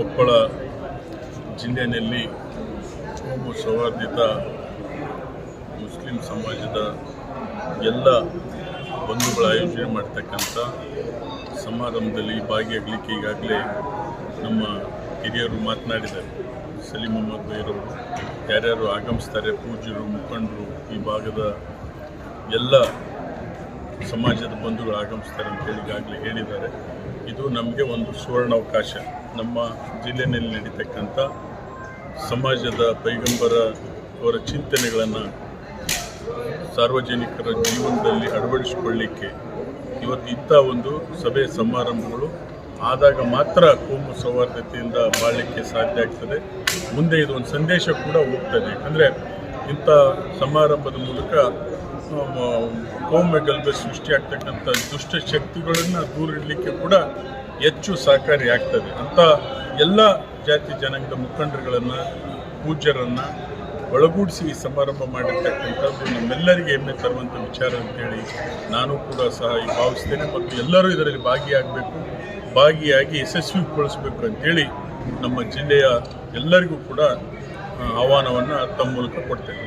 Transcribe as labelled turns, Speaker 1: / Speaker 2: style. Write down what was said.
Speaker 1: ಕೊಪ್ಪಳ ಜಿಲ್ಲೆಯಲ್ಲಿ ಕೋಮು ಸೌಹಾರ್ದಿತ ಮುಸ್ಲಿಂ ಸಮಾಜದ ಎಲ್ಲ ಬಂಧುಗಳ ಆಯೋಜನೆ ಮಾಡ್ತಕ್ಕಂಥ ಸಮಾರಂಭದಲ್ಲಿ ಭಾಗಿಯಾಗಲಿಕ್ಕೆ ಈಗಾಗಲೇ ನಮ್ಮ ಹಿರಿಯರು ಮಾತನಾಡಿದ್ದಾರೆ. ಸಲೀಮ್ ಮೊಹಮ್ಮದ್ ಬೈರವರು ಯಾರ್ಯಾರು ಆಗಮಿಸ್ತಾರೆ, ಪೂಜ್ಯರು, ಮುಖಂಡರು ಈ ಭಾಗದ ಎಲ್ಲ ಸಮಾಜದ ಬಂಧುಗಳು ಆಗಮಿಸ್ತಾರೆ ಅಂತೇಳಿ ಈಗಾಗಲೇ ಹೇಳಿದ್ದಾರೆ. ಇದು ನಮಗೆ ಒಂದು ಸುವರ್ಣಾವಕಾಶ. ನಮ್ಮ ಜಿಲ್ಲೆಯಲ್ಲಿ ನಡೀತಕ್ಕಂಥ ಸಮಾಜದ ಪೈಗಂಬರ ಅವರ ಚಿಂತನೆಗಳನ್ನು ಸಾರ್ವಜನಿಕರ ಜೀವನದಲ್ಲಿ ಅಳವಡಿಸಿಕೊಳ್ಳಿಕ್ಕೆ ಇವತ್ತು ಇಂಥ ಒಂದು ಸಭೆ ಸಮಾರಂಭಗಳು ಆದಾಗ ಮಾತ್ರ ಕೋಮು ಸೌಹಾರ್ದತೆಯಿಂದ ಬಾಳಲಿಕ್ಕೆ ಸಾಧ್ಯ ಆಗ್ತದೆ. ಮುಂದೆ ಇದು ಒಂದು ಸಂದೇಶ ಕೂಡ ಹೋಗ್ತದೆ. ಅಂದರೆ ಇಂಥ ಸಮಾರಂಭದ ಮೂಲಕ ಕೋಮು ಗಲಭೆ ಸೃಷ್ಟಿಯಾಗ್ತಕ್ಕಂಥ ದುಷ್ಟ ಶಕ್ತಿಗಳನ್ನು ದೂರಿಡಲಿಕ್ಕೆ ಕೂಡ ಹೆಚ್ಚು ಸಹಕಾರಿ ಆಗ್ತದೆ. ಅಂತ ಎಲ್ಲ ಜಾತಿ ಜನಾಂಗದ ಮುಖಂಡರುಗಳನ್ನು, ಪೂಜ್ಯರನ್ನು ಒಳಗೂಡಿಸಿ ಈ ಸಮಾರಂಭ ಮಾಡಿರ್ತಕ್ಕಂಥದ್ದು ನಮ್ಮೆಲ್ಲರಿಗೆ ಹೆಮ್ಮೆ ತರುವಂಥ ವಿಚಾರ ಅಂತೇಳಿ ನಾನು ಕೂಡ ಸಹ ಈ ಭಾವಿಸ್ತೇನೆ. ಮತ್ತು ಎಲ್ಲರೂ ಇದರಲ್ಲಿ ಭಾಗಿಯಾಗಬೇಕು, ಭಾಗಿಯಾಗಿ ಯಶಸ್ವಿಗೊಳಿಸಬೇಕು ಅಂತೇಳಿ ನಮ್ಮ ಜಿಲ್ಲೆಯ ಎಲ್ಲರಿಗೂ ಕೂಡ ಆಹ್ವಾನವನ್ನು ತಮ್ಮ ಮೂಲಕ ಕೊಡ್ತೇನೆ.